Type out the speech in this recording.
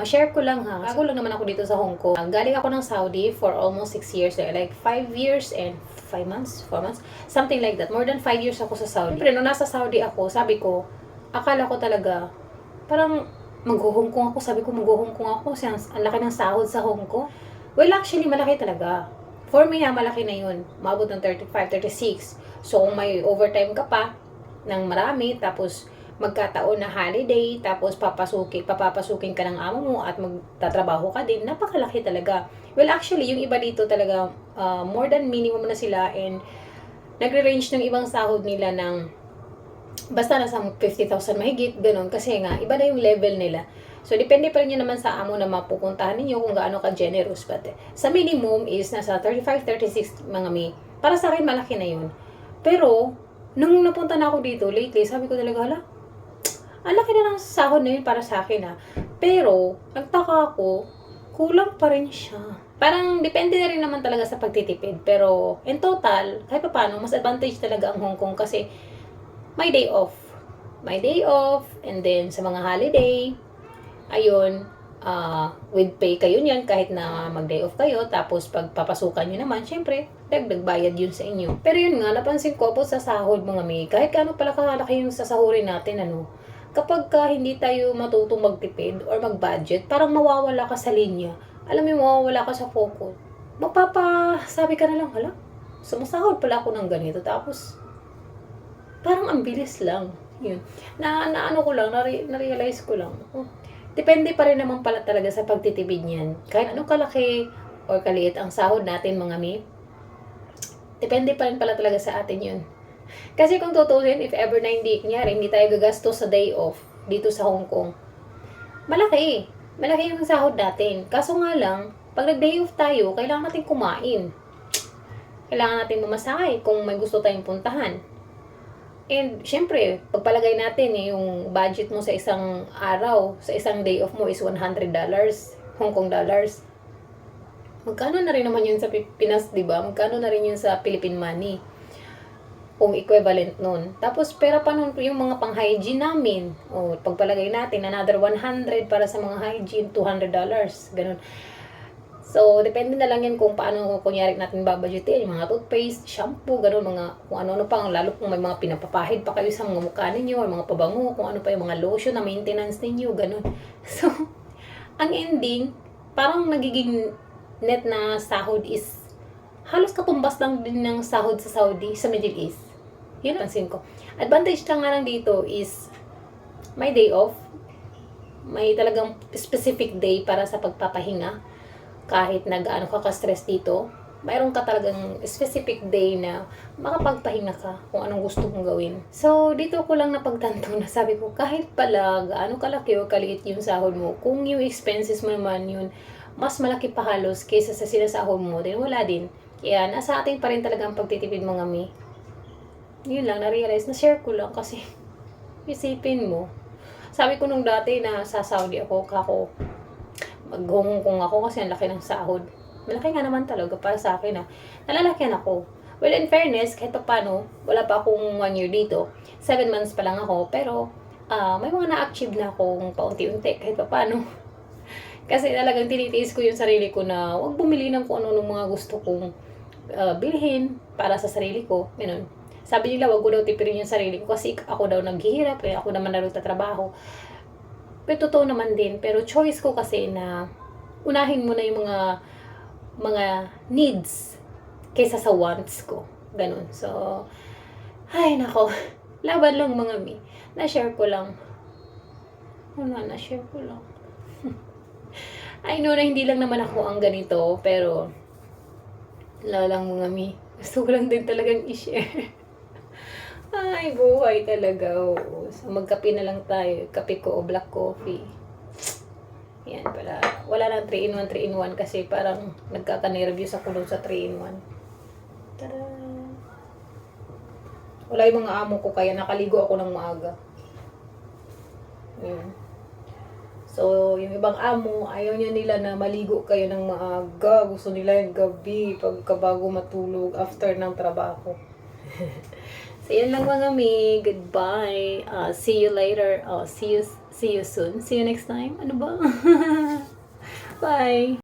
ma-share ko lang ha. Bago lang naman ako dito sa Hong Kong. Galing ako ng Saudi for almost 6 years. eh, Like 5 years and 5 months, 4 months, something like that. More than 5 years ako sa Saudi. Pero nung nasa Saudi ako, sabi ko, akala ko talaga, parang mag-Hong Kong ako. Sabi ko, mag-Hong Kong ako. Kasi ang, ang laki ng sahod sa Hong Kong. Well, actually, malaki talaga. For me, ha, malaki na yun. Maabot ng 35, 36. So, kung may overtime ka pa ng marami, tapos magkataon na holiday, tapos papasukin, papapasukin ka ng amo mo at magtatrabaho ka din, napakalaki talaga. Well, actually, yung iba dito talaga, uh, more than minimum na sila and nagre-range ng ibang sahod nila ng basta nasa 50,000 mahigit, ganun. Kasi nga, iba na yung level nila. So, depende pa rin yun naman sa amo na mapupuntahan ninyo kung gaano ka generous. But, sa minimum is nasa 35, 36 mga mi. Para sa akin, malaki na yun. Pero, nung napunta na ako dito, lately, sabi ko talaga, hala, ang laki na ng sahod na yun para sa akin ha. Pero, nagtaka ako, kulang pa rin siya. Parang depende na rin naman talaga sa pagtitipid. Pero, in total, kahit pa paano, mas advantage talaga ang Hong Kong kasi may day off. May day off, and then sa mga holiday, ayun, ah with pay kayo niyan kahit na mag-day off kayo. Tapos, pag papasukan nyo naman, syempre, dagdag bayad yun sa inyo. Pero yun nga, napansin ko po sa sahod mga may, kahit kano pala kalaki yung sasahurin natin, ano, kapag ka hindi tayo matutong magtipid or mag-budget, parang mawawala ka sa linya. Alam mo, mawawala ka sa focus. Magpapa, sabi ka na lang, hala, sumasahod pala ako ng ganito. Tapos, parang ang bilis lang. Yun. Na, na ano ko lang, nare, na-realize ko lang. Oh, depende pa rin naman pala talaga sa pagtitipid niyan. Kahit anong kalaki or kaliit ang sahod natin, mga mi, depende pa rin pala talaga sa atin yun. Kasi kung tutusin, if ever na hindi, kunyari, hindi tayo gagastos sa day off dito sa Hong Kong, malaki. Malaki yung sahod natin. Kaso nga lang, pag nag-day off tayo, kailangan natin kumain. Kailangan natin mamasahe kung may gusto tayong puntahan. And, syempre, pagpalagay natin eh, yung budget mo sa isang araw, sa isang day off mo is $100, Hong Kong dollars. Magkano na rin naman yun sa Pi- Pinas, di ba? Magkano na rin yun sa Philippine money? Kung equivalent nun. Tapos, pera pa nun yung mga pang-hygiene namin. O, pagpalagay natin, another 100 para sa mga hygiene, $200. Ganun. So, depende na lang yan kung paano, kunyari natin babudgetin, yung mga toothpaste, shampoo, ganun, mga, kung ano-ano pang, lalo kung may mga pinapapahid pa kayo sa mga mukha ninyo, or mga pabango, kung ano pa yung mga lotion na maintenance ninyo, ganun. So, ang ending, parang nagiging net na sahod is halos katumbas lang din ng sahod sa Saudi, sa Middle East. Yun ang pansin ko. Advantage lang nga lang dito is may day off. May talagang specific day para sa pagpapahinga. Kahit nag-ano ka ka-stress dito, mayroon ka talagang specific day na makapagpahinga ka kung anong gusto mong gawin. So, dito ko lang napagtanto na sabi ko, kahit pala gaano kalaki o kaliit yung sahod mo, kung yung expenses mo naman yun, mas malaki pa halos kaysa sa sinasahod mo, din wala din. Kaya nasa atin pa rin talaga ang pagtitipid mga mi. Yun lang, na-realize, na-share ko lang kasi isipin mo. Sabi ko nung dati na sa Saudi ako, kako, mag-Hong Kong ako kasi ang laki ng sahod. Malaki nga naman talaga para sa akin ah. Nalalakyan ako. Well, in fairness, kahit pa paano, wala pa akong one year dito. Seven months pa lang ako. Pero, ah may mga na-achieve na akong paunti-unti kahit pa paano. Kasi talagang tinitiis ko yung sarili ko na huwag bumili ng kung ano ng mga gusto kong uh, bilhin para sa sarili ko. Ganun. Sabi nila, wag ko daw tipirin yung sarili ko kasi ako daw naghihirap, eh, ako naman na trabaho. Pero totoo naman din. Pero choice ko kasi na unahin mo na yung mga mga needs kaysa sa wants ko. Ganun. So, ay nako. Laban lang mga mi. Na-share ko lang. Ano na, na-share ko lang. I know na hindi lang naman ako ang ganito, pero lalang mga mi. Gusto ko lang din talagang i-share. Ay, buhay talaga. Oo. So, magkape na lang tayo. Kape ko o black coffee. Yan pala. Wala lang 3 in 1, 3 in 1 kasi parang nagkaka-nervous ako doon sa 3 in 1. Tada! Wala yung mga amo ko kaya nakaligo ako ng maaga. Yun. So, yung ibang amo, ayaw niya nila na maligo kayo ng maaga. Gusto nila yung gabi, pagkabago matulog, after ng trabaho. so, yan lang mga mi. Goodbye. Uh, see you later. Uh, see you see you soon. See you next time. Ano ba? Bye!